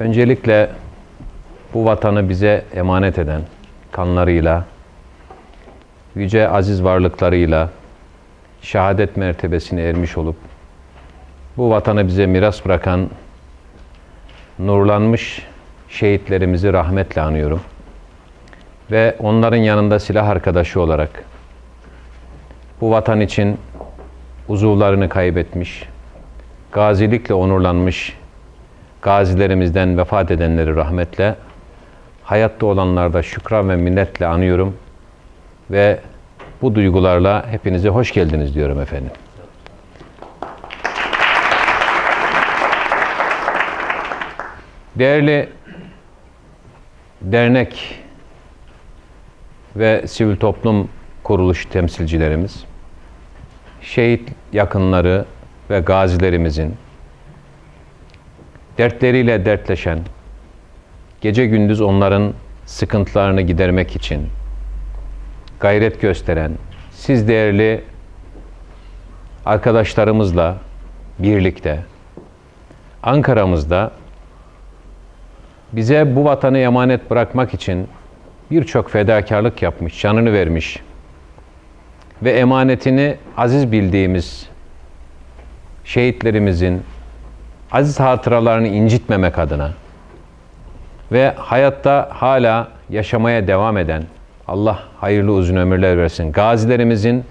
Öncelikle bu vatanı bize emanet eden kanlarıyla, yüce aziz varlıklarıyla şehadet mertebesine ermiş olup bu vatanı bize miras bırakan nurlanmış şehitlerimizi rahmetle anıyorum. Ve onların yanında silah arkadaşı olarak bu vatan için uzuvlarını kaybetmiş, gazilikle onurlanmış gazilerimizden vefat edenleri rahmetle, hayatta olanlarda şükran ve minnetle anıyorum ve bu duygularla hepinize hoş geldiniz diyorum efendim. Değerli dernek ve sivil toplum kuruluş temsilcilerimiz, şehit yakınları ve gazilerimizin dertleriyle dertleşen, gece gündüz onların sıkıntılarını gidermek için gayret gösteren, siz değerli arkadaşlarımızla birlikte Ankara'mızda bize bu vatanı emanet bırakmak için birçok fedakarlık yapmış, canını vermiş ve emanetini aziz bildiğimiz şehitlerimizin aziz hatıralarını incitmemek adına ve hayatta hala yaşamaya devam eden Allah hayırlı uzun ömürler versin. Gazilerimizin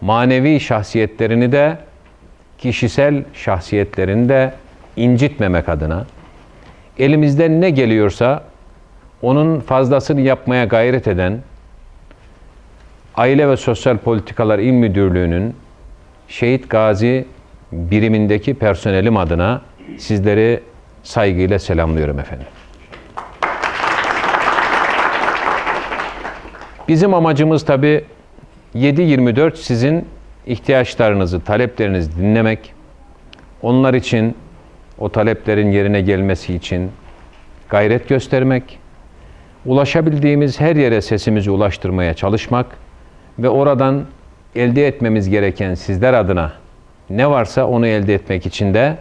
manevi şahsiyetlerini de kişisel şahsiyetlerini de incitmemek adına elimizden ne geliyorsa onun fazlasını yapmaya gayret eden Aile ve Sosyal Politikalar İl Müdürlüğü'nün Şehit Gazi birimindeki personelim adına sizleri saygıyla selamlıyorum efendim. Bizim amacımız tabi 7-24 sizin ihtiyaçlarınızı, taleplerinizi dinlemek, onlar için o taleplerin yerine gelmesi için gayret göstermek, ulaşabildiğimiz her yere sesimizi ulaştırmaya çalışmak ve oradan elde etmemiz gereken sizler adına ne varsa onu elde etmek için de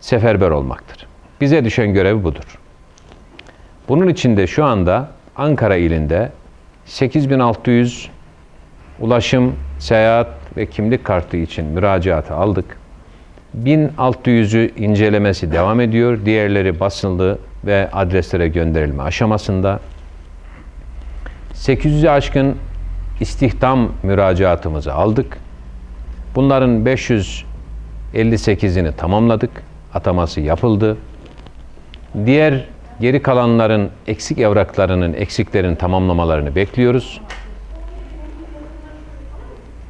seferber olmaktır. Bize düşen görev budur. Bunun için de şu anda Ankara ilinde 8600 ulaşım, seyahat ve kimlik kartı için müracaatı aldık. 1600'ü incelemesi devam ediyor. Diğerleri basınlı ve adreslere gönderilme aşamasında. 800'ü aşkın istihdam müracaatımızı aldık. Bunların 558'ini tamamladık. Ataması yapıldı. Diğer geri kalanların eksik evraklarının, eksiklerin tamamlamalarını bekliyoruz.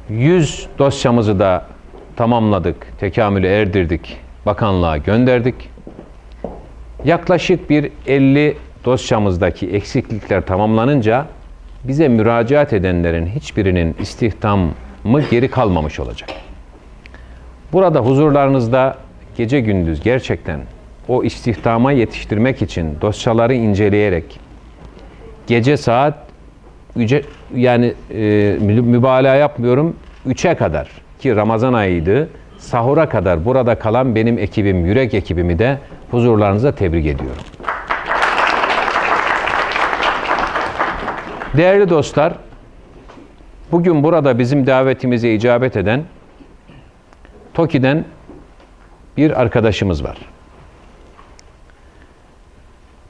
100 dosyamızı da tamamladık, tekamülü erdirdik, bakanlığa gönderdik. Yaklaşık bir 50 dosyamızdaki eksiklikler tamamlanınca bize müracaat edenlerin hiçbirinin istihdamı geri kalmamış olacak. Burada huzurlarınızda gece gündüz gerçekten o istihdama yetiştirmek için dosyaları inceleyerek gece saat üce, yani e, mübalağa yapmıyorum 3'e kadar ki Ramazan ayıydı sahura kadar burada kalan benim ekibim, yürek ekibimi de huzurlarınıza tebrik ediyorum. Değerli dostlar, bugün burada bizim davetimize icabet eden TOKİ'den bir arkadaşımız var.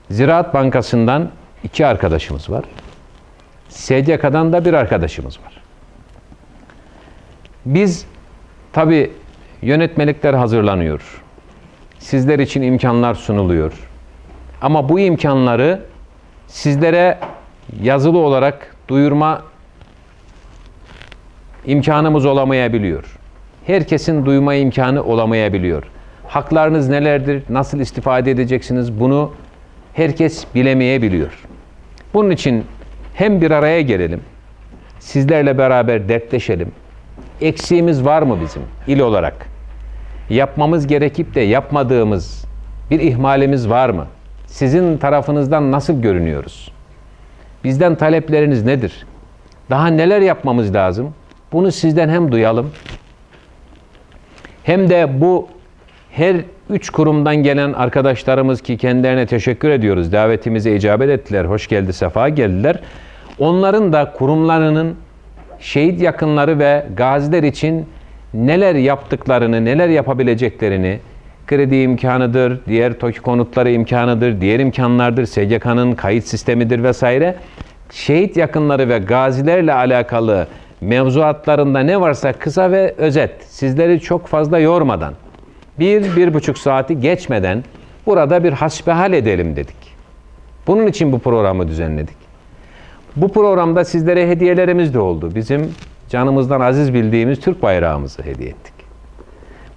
Ziraat Bankası'ndan iki arkadaşımız var. SCK'dan da bir arkadaşımız var. Biz tabi yönetmelikler hazırlanıyor. Sizler için imkanlar sunuluyor. Ama bu imkanları sizlere yazılı olarak duyurma imkanımız olamayabiliyor. Herkesin duyma imkanı olamayabiliyor. Haklarınız nelerdir, nasıl istifade edeceksiniz bunu herkes bilemeyebiliyor. Bunun için hem bir araya gelelim, sizlerle beraber dertleşelim. Eksiğimiz var mı bizim il olarak? Yapmamız gerekip de yapmadığımız bir ihmalimiz var mı? Sizin tarafınızdan nasıl görünüyoruz? Bizden talepleriniz nedir? Daha neler yapmamız lazım? Bunu sizden hem duyalım hem de bu her üç kurumdan gelen arkadaşlarımız ki kendilerine teşekkür ediyoruz. Davetimize icabet ettiler. Hoş geldi, sefa geldiler. Onların da kurumlarının şehit yakınları ve gaziler için neler yaptıklarını, neler yapabileceklerini, kredi imkanıdır, diğer TOKİ konutları imkanıdır, diğer imkanlardır, SGK'nın kayıt sistemidir vesaire. Şehit yakınları ve gazilerle alakalı mevzuatlarında ne varsa kısa ve özet, sizleri çok fazla yormadan, bir, bir buçuk saati geçmeden burada bir hasbihal edelim dedik. Bunun için bu programı düzenledik. Bu programda sizlere hediyelerimiz de oldu. Bizim canımızdan aziz bildiğimiz Türk bayrağımızı hediye ettik.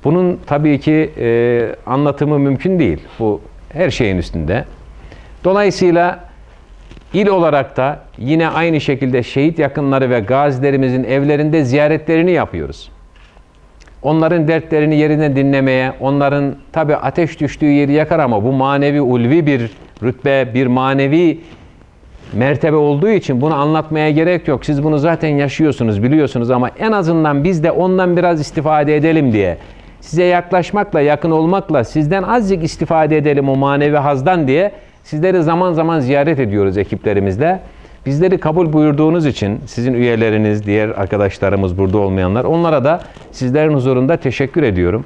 Bunun tabii ki e, anlatımı mümkün değil. Bu her şeyin üstünde. Dolayısıyla il olarak da yine aynı şekilde şehit yakınları ve gazilerimizin evlerinde ziyaretlerini yapıyoruz. Onların dertlerini yerine dinlemeye, onların tabi ateş düştüğü yeri yakar ama bu manevi ulvi bir rütbe, bir manevi mertebe olduğu için bunu anlatmaya gerek yok. Siz bunu zaten yaşıyorsunuz, biliyorsunuz ama en azından biz de ondan biraz istifade edelim diye size yaklaşmakla, yakın olmakla sizden azıcık istifade edelim o manevi hazdan diye sizleri zaman zaman ziyaret ediyoruz ekiplerimizle. Bizleri kabul buyurduğunuz için sizin üyeleriniz, diğer arkadaşlarımız burada olmayanlar onlara da sizlerin huzurunda teşekkür ediyorum.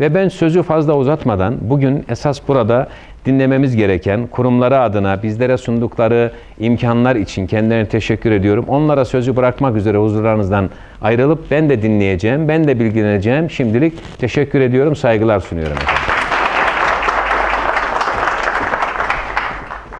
Ve ben sözü fazla uzatmadan bugün esas burada dinlememiz gereken kurumları adına bizlere sundukları imkanlar için kendilerine teşekkür ediyorum. Onlara sözü bırakmak üzere huzurlarınızdan ayrılıp ben de dinleyeceğim, ben de bilgileneceğim. Şimdilik teşekkür ediyorum, saygılar sunuyorum efendim.